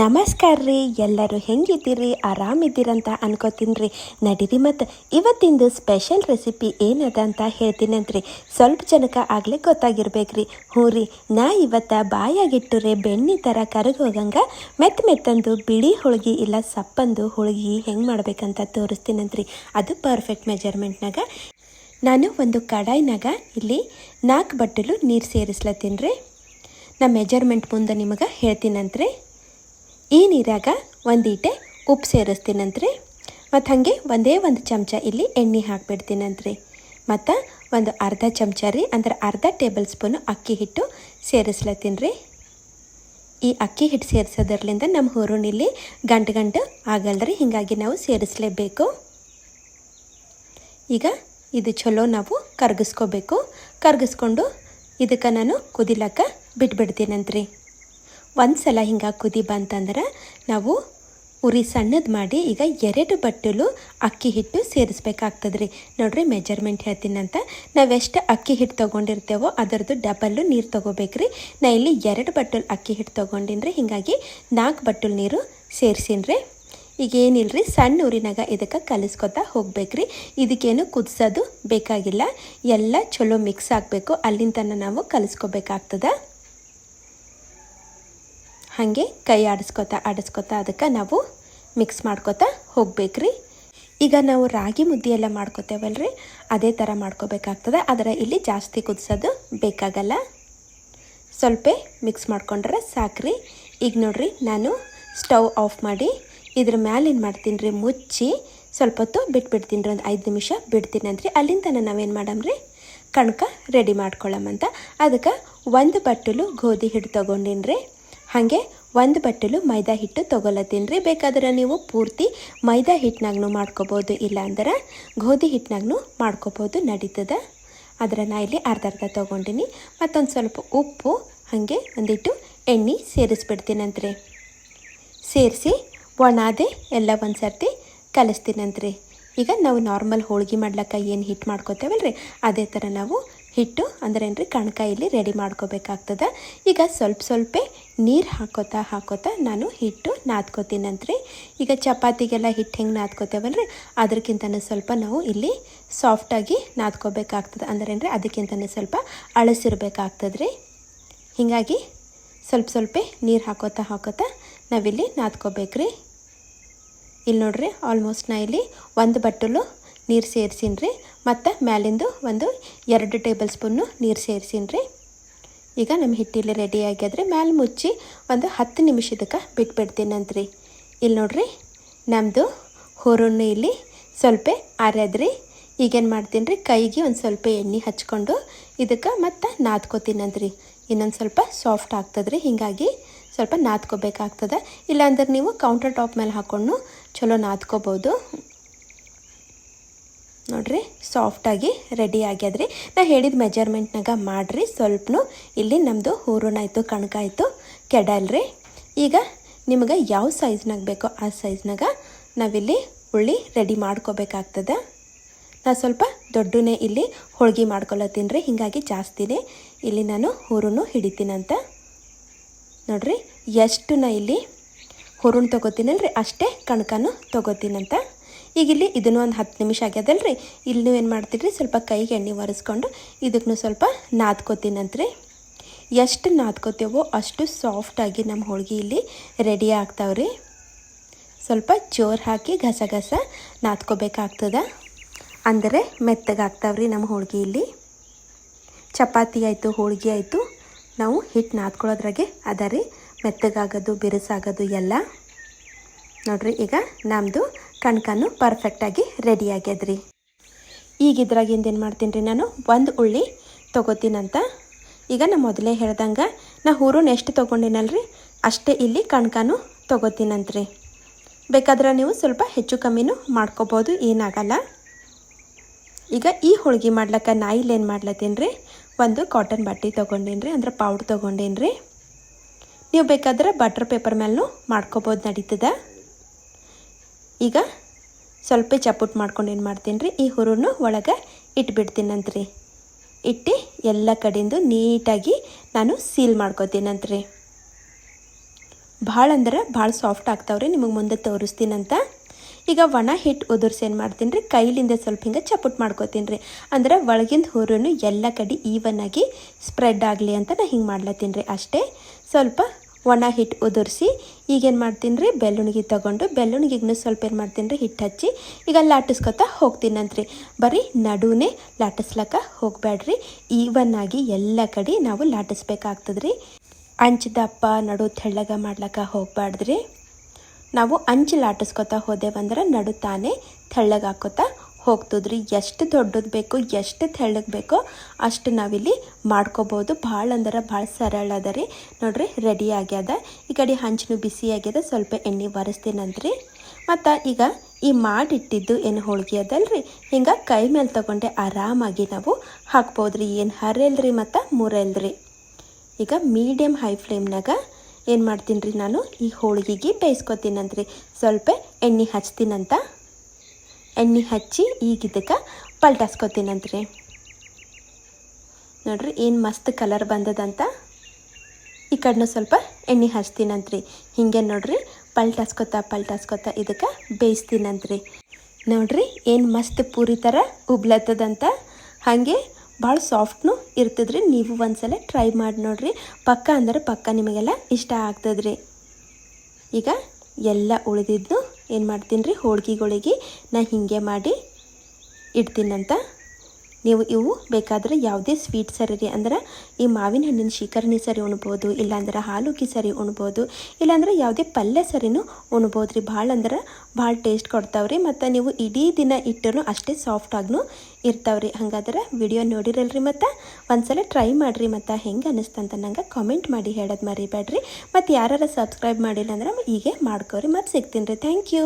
ನಮಸ್ಕಾರ ರೀ, ಎಲ್ಲರೂ ಹೆಂಗಿದ್ದೀರಿ? ಆರಾಮಿದ್ದೀರಂತ ಅನ್ಕೋತೀನಿ ರೀ. ನಡೀರಿ ಮತ್ತು ಇವತ್ತಿಂದು ಸ್ಪೆಷಲ್ ರೆಸಿಪಿ ಏನದ ಅಂತ ಹೇಳ್ತೀನಂತ್ರಿ. ಸ್ವಲ್ಪ ಜನಕ್ಕೆ ಆಗಲೇ ಗೊತ್ತಾಗಿರ್ಬೇಕ್ರಿ ಹ್ಞೂ ರೀ, ನಾ ಇವತ್ತು ರೀ ಬೆಣ್ಣೆ ಥರ ಕರಗಿ ಹೋಗಂಗೆ ಮೆತ್ತ ಮೆತ್ತಂದು ಬಿಳಿ ಹೋಳಿಗೆ ಇಲ್ಲ ಸಪ್ಪಂದು ಹೋಳಿಗೆ ಹೆಂಗೆ ಮಾಡ್ಬೇಕಂತ ತೋರಿಸ್ತೀನಂತ್ರಿ. ಅದು ಪರ್ಫೆಕ್ಟ್ ಮೆಜರ್ಮೆಂಟ್ನಾಗ ನಾನು ಒಂದು ಕಡಾಯಿನಾಗ ಇಲ್ಲಿ ನಾಲ್ಕು ಬಟ್ಟಲು ನೀರು ಸೇರಿಸ್ಲತ್ತೀನಿ ರೀ. ನಾ ಮೆಜರ್ಮೆಂಟ್ ಮುಂದೆ ನಿಮಗೆ ಹೇಳ್ತೀನಂತ್ರಿ. ಈ ನೀರಾಗ ಒಂದೀಟೆ ಉಪ್ಪು ಸೇರಿಸ್ತೀನಂತ್ರಿ? ಮತ್ತು ಹಾಗೆ ಒಂದೇ ಒಂದು ಚಮಚ ಇಲ್ಲಿ ಎಣ್ಣೆ ಹಾಕ್ಬಿಡ್ತೀನಂತ್ರಿ. ಮತ್ತು ಒಂದು ಅರ್ಧ ಚಮಚ ರೀ, ಅಂದ್ರೆ ಅರ್ಧ ಟೇಬಲ್ ಸ್ಪೂನು ಅಕ್ಕಿ ಹಿಟ್ಟು ಸೇರಿಸ್ಲತ್ತೀನಿ ರೀ ಈ ಅಕ್ಕಿ ಹಿಟ್ಟು ಸೇರಿಸೋದ್ರಲಿಂದ ನಮ್ಮ ಹುರುಣಿಲಿ ಗಂಟು ಗಂಟು ಆಗಲ್ರಿ, ಹೀಗಾಗಿ ನಾವು ಸೇರಿಸಲೇಬೇಕು. ಈಗ ಇದು ಚಲೋ ನಾವು ಕರಗಿಸ್ಕೋಬೇಕು. ಕರಗಿಸ್ಕೊಂಡು ಇದಕ್ಕೆ ನಾನು ಕುದಿಲಕ್ಕ ಬಿಟ್ಬಿಡ್ತೀನಂತ್ರಿ. ಒಂದು ಸಲ ಹಿಂಗೆ ಕುದಿ ಬಂತಂದ್ರೆ ನಾವು ಉರಿ ಸಣ್ಣದು ಮಾಡಿ ಈಗ ಎರಡು ಬಟ್ಟಲು ಅಕ್ಕಿ ಹಿಟ್ಟು ಸೇರಿಸ್ಬೇಕಾಗ್ತದೆ ರೀ ನೋಡಿರಿ ಮೆಜರ್ಮೆಂಟ್ ಹೇಳ್ತೀನಂತ. ಎಷ್ಟು ಅಕ್ಕಿ ಹಿಟ್ಟು ತೊಗೊಂಡಿರ್ತೇವೋ ಅದರದ್ದು ಡಬಲ್ಲು ನೀರು ತೊಗೋಬೇಕ್ರಿ. ನಾ ಇಲ್ಲಿ ಎರಡು ಬಟ್ಟಲು ಅಕ್ಕಿ ಹಿಟ್ಟು ತೊಗೊಂಡಿನಿ ರೀ ಹೀಗಾಗಿ ನಾಲ್ಕು ಬಟ್ಟಲು ನೀರು ಸೇರಿಸಿನ್ರಿ. ಈಗ ಏನಿಲ್ರಿ, ಸಣ್ಣ ಊರಿನಾಗ ಇದಕ್ಕೆ ಕಲಿಸ್ಕೊತಾ ಹೋಗ್ಬೇಕ್ರಿ. ಇದಕ್ಕೇನು ಕುದಿಸೋದು ಬೇಕಾಗಿಲ್ಲ. ಎಲ್ಲ ಚಲೋ ಮಿಕ್ಸ್ ಆಗಬೇಕು. ಅಲ್ಲಿಂದ ನಾವು ಕಲಿಸ್ಕೋಬೇಕಾಗ್ತದೆ. ಹಾಗೆ ಕೈ ಆಡಿಸ್ಕೊತಾ ಆಡಿಸ್ಕೊತಾ ಅದಕ್ಕೆ ನಾವು ಮಿಕ್ಸ್ ಮಾಡ್ಕೊತಾ ಹೋಗ್ಬೇಕ್ರಿ. ಈಗ ನಾವು ರಾಗಿ ಮುದ್ದೆ ಎಲ್ಲ ಮಾಡ್ಕೋತೇವಲ್ರಿ? ಅದೇ ಥರ ಮಾಡ್ಕೋಬೇಕಾಗ್ತದೆ. ಆದರೆ ಇಲ್ಲಿ ಜಾಸ್ತಿ ಕುದಿಸೋದು ಬೇಕಾಗಲ್ಲ. ಸ್ವಲ್ಪ ಮಿಕ್ಸ್ ಮಾಡ್ಕೊಂಡ್ರೆ ಸಾಕ್ರಿ. ಈಗ ನೋಡ್ರಿ, ನಾನು ಸ್ಟವ್ ಆಫ್ ಮಾಡಿ ಇದ್ರ ಮ್ಯಾಲೆ ಏನು ಮಾಡ್ತೀನಿ ರೀ ಮುಚ್ಚಿ ಸ್ವಲ್ಪ ಹೊತ್ತು ಬಿಟ್ಬಿಡ್ತೀನಿ ರೀ, ಒಂದು ಐದು ನಿಮಿಷ ಬಿಡ್ತೀನಂತ್ರಿ ಅಲ್ಲಿಂದ ನಾವೇನು ಮಾಡಮ್ರಿ? ಕಣ್ಕ ರೆಡಿ ಮಾಡ್ಕೊಳ್ಳಮಂತ ಅದಕ್ಕೆ ಒಂದು ಬಟ್ಟಲು ಗೋಧಿ ಹಿಟ್ಟು ತೊಗೊಂಡಿನಿ ರೀ ಹಾಗೆ ಒಂದು ಬಟ್ಟಲು ಮೈದಾ ಹಿಟ್ಟು ತೊಗೊಲತ್ತೀನಿ ರೀ ಬೇಕಾದ್ರೆ ನೀವು ಪೂರ್ತಿ ಮೈದಾ ಹಿಟ್ಟಿನಾಗೂ ಮಾಡ್ಕೋಬೋದು ಇಲ್ಲ ಅಂದ್ರೆ ಗೋಧಿ ಹಿಟ್ಟಿನಾಗ್ನು ಮಾಡ್ಕೋಬೋದು, ನಡೀತದೆ? ಅದರ ನಾ ಇಲ್ಲಿ ಅರ್ಧ ಅರ್ಧ ತೊಗೊಂಡಿನಿ. ಮತ್ತೊಂದು ಸ್ವಲ್ಪ ಉಪ್ಪು, ಹಾಗೆ ಒಂದಿಟ್ಟು ಎಣ್ಣೆ ಸೇರಿಸ್ಬಿಡ್ತೀನಂತ್ರಿ. ಸೇರಿಸಿ ಒಣಾದೆ ಎಲ್ಲ ಒಂದು ಸರ್ತಿ ಕಲಿಸ್ತೀನಂತ್ರಿ. ಈಗ ನಾವು ನಾರ್ಮಲ್ ಹೋಳ್ಗೆ ಮಾಡ್ಲಿಕ್ಕೆ ಏನು ಹಿಟ್ಟು ರೀ ಅದೇ ಥರ ನಾವು ಹಿಟ್ಟು ಅಂದರೆ ಏನು ರೀ ಕಣಕ ಇಲ್ಲಿ ರೆಡಿ ಮಾಡ್ಕೋಬೇಕಾಗ್ತದೆ. ಈಗ ಸ್ವಲ್ಪ ಸ್ವಲ್ಪ ನೀರು ಹಾಕೋತಾ ಹಾಕೋತಾ ನಾನು ಹಿಟ್ಟು ನಾದ್ಕೋತೀನಂತ್ರಿ. ಈಗ ಚಪಾತಿಗೆಲ್ಲ ಹಿಟ್ಟು ಹೆಂಗೆ ನಾದ್ಕೋತೇವಲ್ರಿ? ಅದಕ್ಕಿಂತನೂ ಸ್ವಲ್ಪ ನಾವು ಇಲ್ಲಿ ಸಾಫ್ಟಾಗಿ ನಾದ್ಕೋಬೇಕಾಗ್ತದೆ. ಅಂದ್ರೆ ರೀ ಅದಕ್ಕಿಂತನೂ ಸ್ವಲ್ಪ ಅಳಸಿರ್ಬೇಕಾಗ್ತದೆ ರೀ ಹೀಗಾಗಿ ಸ್ವಲ್ಪ ಸ್ವಲ್ಪ ನೀರು ಹಾಕೋತಾ ಹಾಕೋತಾ ನಾವಿಲ್ಲಿ ನಾದ್ಕೋಬೇಕ್ರಿ. ಇಲ್ಲಿ ನೋಡ್ರಿ ಆಲ್ಮೋಸ್ಟ್ ನಾ ಇಲ್ಲಿ ಒಂದು ಬಟ್ಟಲು ನೀರು ಸೇರಿಸೀನಿ ರೀ ಮತ್ತು ಮ್ಯಾಲಿಂದು ಒಂದು ಎರಡು ಟೇಬಲ್ ಸ್ಪೂನು ನೀರು ಸೇರಿಸೀನಿ ರೀ. ಈಗ ನಮ್ಮ ಹಿಟ್ಟಿಲ್ಲಿ ರೆಡಿ ಆಗ್ಯದ್ರಿ. ಮ್ಯಾಲೆ ಮುಚ್ಚಿ ಒಂದು ಹತ್ತು ನಿಮಿಷದಕ್ಕೆ ಬಿಟ್ಬಿಡ್ತೀನಂತ್ರಿ ಇಲ್ಲಿ ನೋಡ್ರಿ ನಮ್ಮದು ಹುರುಣ್ಣು ಇಲ್ಲಿ ಸ್ವಲ್ಪ ಆರ್ಯದ್ರಿ. ಈಗೇನು ಮಾಡ್ತೀನಿ ರೀ, ಕೈಗೆ ಒಂದು ಸ್ವಲ್ಪ ಎಣ್ಣೆ ಹಚ್ಕೊಂಡು ಇದಕ್ಕೆ ಮತ್ತು ನಾದ್ಕೋತೀನಂತ್ರಿ ಇನ್ನೊಂದು ಸ್ವಲ್ಪ ಸಾಫ್ಟ್ ಆಗ್ತದ್ರಿ, ಹೀಗಾಗಿ ಸ್ವಲ್ಪ ನಾದ್ಕೋಬೇಕಾಗ್ತದೆ. ಇಲ್ಲಾಂದ್ರೆ ನೀವು ಕೌಂಟರ್ ಟಾಪ್ ಮೇಲೆ ಹಾಕ್ಕೊಂಡು ಚಲೋ ನಾದ್ಕೋಬೋದು. ನೋಡ್ರಿ ಸಾಫ್ಟಾಗಿ ರೆಡಿ ಆಗ್ಯದ್ರಿ. ನಾ ಹೇಳಿದ ಮೆಜರ್ಮೆಂಟ್ನಾಗ ಮಾಡಿರಿ, ಸ್ವಲ್ಪನು. ಇಲ್ಲಿ ನಮ್ಮದು ಹೂರುನಾಯ್ತು ಕಣಕಾಯ್ತು ಕೆಡಲ್ರಿ ಈಗ ನಿಮಗೆ ಯಾವ ಸೈಜ್ನಾಗ ಬೇಕೋ ಆ ಸೈಜ್ನಾಗ ನಾವಿಲ್ಲಿ ಉಳ್ಳಿ ರೆಡಿ ಮಾಡ್ಕೋಬೇಕಾಗ್ತದೆ. ನಾ ಸ್ವಲ್ಪ ದೊಡ್ಡನೇ ಇಲ್ಲಿ ಹೋಳ್ಗೆ ಮಾಡ್ಕೊಳತ್ತೀನಿ ರೀ, ಹೀಗಾಗಿ ಜಾಸ್ತಿನೇ ಇಲ್ಲಿ ನಾನು ಹೂರುನು ಹಿಡಿತೀನಂತ ನೋಡ್ರಿ ಎಷ್ಟು ನಾ ಇಲ್ಲಿ ಹುರುಣ್ ತೊಗೋತೀನಲ್ರಿ, ಅಷ್ಟೇ ಕಣಕನೂ ತೊಗೋತೀನಂತ. ಈಗ ಇಲ್ಲಿ ಇದನ್ನು ಒಂದು ಹತ್ತು ನಿಮಿಷ ಆಗ್ಯದಲ್ರಿ. ಇಲ್ಲಿ ಏನು ಮಾಡ್ತೀರಿ, ಸ್ವಲ್ಪ ಕೈಗೆ ಎಣ್ಣೆ ಒರೆಸ್ಕೊಂಡು ಇದಕ್ಕೂ ಸ್ವಲ್ಪ ನಾದ್ಕೋತೀನಂತ್ರಿ ಎಷ್ಟು ನಾದ್ಕೋತೇವೋ ಅಷ್ಟು ಸಾಫ್ಟಾಗಿ ನಮ್ಮ ಹೋಳಿಗೆ ಇಲ್ಲಿ ರೆಡಿ ಆಗ್ತಾವ್ರಿ. ಸ್ವಲ್ಪ ಜೋರು ಹಾಕಿ ಗಸ ಗಸ ನಾದ್ಕೋಬೇಕಾಗ್ತದೆ. ಅಂದರೆ ಮೆತ್ತಗಾಗ್ತಾವ್ರಿ ನಮ್ಮ ಹೋಳಿಗೆ ಇಲ್ಲಿ. ಚಪಾತಿ ಆಯಿತು, ಹೋಳಿಗೆ ಆಯಿತು, ನಾವು ಹಿಟ್ಟು ನಾದ್ಕೊಳ್ಳೋದ್ರಾಗೆ ಅದ ರೀ ಮೆತ್ತಗಾಗೋದು, ಬಿರುಸಾಗೋದು ಎಲ್ಲ. ನೋಡ್ರಿ, ಈಗ ನಮ್ಮದು ಕಣ್ಕನ್ನು ಪರ್ಫೆಕ್ಟಾಗಿ ರೆಡಿ ಆಗ್ಯದ್ರಿ. ಈಗ ಇದ್ರಾಗಿಂದ ಏನು ಮಾಡ್ತೀನಿ ರೀ ನಾನು? ಒಂದು ಉಳ್ಳಿ ತೊಗೋತೀನಂತ ಈಗ ನಾ ಮೊದಲೇ ಹೇಳ್ದಂಗೆ, ನಾ ಹೂರುನ್ ಎಷ್ಟು ತೊಗೊಂಡಿನಲ್ರಿ? ಅಷ್ಟೇ ಇಲ್ಲಿ ಕಣ್ಕನು ತೊಗೋತೀನಂತ್ರಿ. ಬೇಕಾದ್ರೆ ನೀವು ಸ್ವಲ್ಪ ಹೆಚ್ಚು ಕಮ್ಮಿನೂ ಮಾಡ್ಕೋಬೋದು, ಏನಾಗಲ್ಲ. ಈಗ ಈ ಹೋಳ್ಗೆ ಮಾಡ್ಲಕ್ಕ ನಾ ಏನು ಮಾಡ್ಲತ್ತೀನಿ ರೀ ಒಂದು ಕಾಟನ್ ಬಟ್ಟೆ ತೊಗೊಂಡೀನಿ ರೀ ಅಂದ್ರೆ ಪೌಡ್ರ್ ತೊಗೊಂಡೀನಿ ರೀ ನೀವು ಬೇಕಾದ್ರೆ ಬಟರ್ ಪೇಪರ್ ಮೇಲೂ ಮಾಡ್ಕೋಬೋದು ನಡೀತದ. ಈಗ ಸ್ವಲ್ಪ ಚಪ್ಪುಟ್ ಮಾಡ್ಕೊಂಡು ಏನು ಮಾಡ್ತೀನಿ ರೀ, ಈ ಹುರುನು ಒಳಗೆ ಇಟ್ಬಿಡ್ತೀನಂತ್ರಿ ಇಟ್ಟು ಎಲ್ಲ ಕಡೆಯಿಂದ ನೀಟಾಗಿ ನಾನು ಸೀಲ್ ಮಾಡ್ಕೋತೀನಂತ್ರಿ ಭಾಳ ಅಂದ್ರೆ ಭಾಳ ಸಾಫ್ಟ್ ಆಗ್ತಾವ್ರಿ ನಿಮಗೆ ಮುಂದೆ ತೋರಿಸ್ತೀನಂತ ಈಗ ಒಣ ಹಿಟ್ಟು ಉದುರ್ಸಿ ಏನು ಮಾಡ್ತೀನಿ ರೀ, ಕೈಲಿಂದ ಸ್ವಲ್ಪ ಹಿಂಗೆ ಚಪುಟ್ ಮಾಡ್ಕೋತೀನಿ ರೀ. ಅಂದ್ರೆ ಒಳಗಿಂದ ಹುರುನು ಎಲ್ಲ ಕಡೆ ಈವನ್ ಆಗಿ ಸ್ಪ್ರೆಡ್ ಆಗಲಿ ಅಂತ ನಾ ಹಿಂಗೆ ಮಾಡ್ಲತ್ತೀನಿ ರೀ ಅಷ್ಟೇ. ಸ್ವಲ್ಪ ಒಣ ಹಿಟ್ಟು ಉದುರಿಸಿ ಈಗೇನು ಮಾಡ್ತೀನಿ ರೀ ಬೆಳ್ಳುಣಿಗೆ ತೊಗೊಂಡು ಬೆಳ್ಳುಣಿಗೆಗೂ ಸ್ವಲ್ಪ ಏನು ಮಾಡ್ತೀನಿ ರೀ ಹಿಟ್ಟು ಹಚ್ಚಿ ಈಗ ಲಾಟಿಸ್ಕೊತಾ ಹೋಗ್ತೀನಂತ್ರಿ. ಬರೀ ನಡುವೆ ಲಾಟಿಸ್ಲಕ್ಕ ಹೋಗಬೇಡ್ರಿ ಈವನ್ ಆಗಿ ಎಲ್ಲ ಕಡೆ ನಾವು ಲಾಟಿಸ್ಬೇಕಾಗ್ತದ್ರಿ. ಅಂಚು ದಪ್ಪ ನಡು ತೆಳ್ಳಗ ಮಾಡ್ಲಕ್ಕ ಹೋಗ್ಬಾರ್ದ್ರಿ ನಾವು ಅಂಚು ಲಾಟಿಸ್ಕೊತಾ ಹೋದೆವಂದ್ರೆ ನಡು ತಾನೇ ತೆಳ್ಳಗೆ ಹಾಕೋತಾ ಹೋಗ್ತದ್ರಿ? ಎಷ್ಟು ದೊಡ್ಡದು ಬೇಕು, ಎಷ್ಟು ತೆಳ್ಳಗೆ ಬೇಕೋ ಅಷ್ಟು ನಾವಿಲ್ಲಿ ಮಾಡ್ಕೋಬೋದು. ಭಾಳ ಅಂದ್ರೆ ಭಾಳ ಸರಳ ಅದ ರೀ. ನೋಡ್ರಿ ರೆಡಿ ಆಗ್ಯದ. ಈ ಕಡೆ ಹಂಚನು ಬಿಸಿ ಆಗ್ಯದ. ಸ್ವಲ್ಪ ಎಣ್ಣೆ ಒರೆಸ್ತೀನಂತ್ರಿ. ಮತ್ತು ಈಗ ಈ ಮಾಡಿಟ್ಟಿದ್ದು ಏನು ಹೋಳಿಗೆ ಅದಲ್ರಿ? ಹಿಂಗೆ ಕೈ ಮೇಲೆ ತಗೊಂಡೆ ಆರಾಮಾಗಿ ನಾವು ಹಾಕ್ಬೋದ್ರಿ. ಏನು ಹರಲ್ರಿ ಮತ್ತು ಮುರಲ್ರಿ ಈಗ ಮೀಡಿಯಮ್ ಹೈ ಫ್ಲೇಮ್ನಾಗ ಏನು ಮಾಡ್ತೀನಿ ರೀ ನಾನು? ಈ ಹೋಳಿಗೆಗೆ ಬೇಯಿಸ್ಕೊತೀನಂತ್ರಿ. ಸ್ವಲ್ಪ ಎಣ್ಣೆ ಹಚ್ತೀನಂತ ಎಣ್ಣೆ ಹಚ್ಚಿ ಈಗ ಇದಕ್ಕೆ ಪಲ್ಟಾಸ್ಕೊತೀನಂತ್ರಿ ನೋಡ್ರಿ, ಏನು ಮಸ್ತ್ ಕಲರ್ ಬಂದದಂತ. ಈ ಕಡೆನೂ ಸ್ವಲ್ಪ ಎಣ್ಣೆ ಹಚ್ತೀನಂತ್ರಿ ಹಿಂಗೆ ನೋಡ್ರಿ, ಪಲ್ಟಾಸ್ಕೊತಾ ಪಲ್ಟಾಸ್ಕೊತ ಇದಕ್ಕೆ ಬೇಯಿಸ್ತೀನಂತ್ರಿ ನೋಡ್ರಿ, ಏನು ಮಸ್ತ್ ಪೂರಿ ಥರ ಉಬ್ಲತ್ತದಂತ. ಹಾಗೆ ಭಾಳ ಸಾಫ್ಟ್ನು ಇರ್ತದ್ರಿ, ನೀವು ಒಂದ್ಸಲ ಟ್ರೈ ಮಾಡಿ ನೋಡ್ರಿ. ಪಕ್ಕ ಅಂದ್ರೆ ಪಕ್ಕ ನಿಮಗೆಲ್ಲ ಇಷ್ಟ ಆಗ್ತದ್ರಿ. ಈಗ ಎಲ್ಲ ಉಳಿದಿದ್ದು ಏನು ಮಾಡ್ತೀನಿ ರೀ? ಹೋಳ್ಗೆಗಳಿಗೆ ನಾ ಹೀಗೆ ಮಾಡಿ ಇಡ್ತೀನಂತ. ನೀವು ಇವು ಬೇಕಾದರೆ ಯಾವುದೇ ಸ್ವೀಟ್ ಸರಿ ಅಂದ್ರೆ ಈ ಮಾವಿನ ಹಣ್ಣಿನ ಶೀಕರಣಿ ಸರಿ ಉಣ್ಬೋದು, ಇಲ್ಲಾಂದ್ರೆ ಹಾಲುಕಿ ಸರಿ ಉಣ್ಬೋದು, ಇಲ್ಲಾಂದ್ರೆ ಯಾವುದೇ ಪಲ್ಯ ಸರಿನೂ ಉಣ್ಬೋದು ರೀ. ಭಾಳ ಅಂದ್ರೆ ಭಾಳ ಟೇಸ್ಟ್ ಕೊಡ್ತಾವ್ರಿ ಮತ್ತು ನೀವು ಇಡೀ ದಿನ ಇಟ್ಟರೂ ಅಷ್ಟೇ ಸಾಫ್ಟಾಗೂ ಇರ್ತಾವ್ರಿ ಹಂಗಾದ್ರೆ ವಿಡಿಯೋ ನೋಡಿರಲ್ರಿ ಮತ್ತು? ಒಂದ್ಸಲ ಟ್ರೈ ಮಾಡಿರಿ ಮತ್ತು. ಹೆಂಗೆ ಅನ್ನಿಸ್ತಂತ ನಂಗೆ ಕಾಮೆಂಟ್ ಮಾಡಿ ಹೇಳೋದು ಮರಿಬೇಡ್ರಿ. ಮತ್ತು ಯಾರು ಸಬ್ಸ್ಕ್ರೈಬ್ ಮಾಡಿಲ್ಲ ಅಂದ್ರೆ ಹೀಗೆ ಮಾಡ್ಕೋರಿ. ಮತ್ತು ಸಿಗ್ತೀನಿ ರೀ. Thank you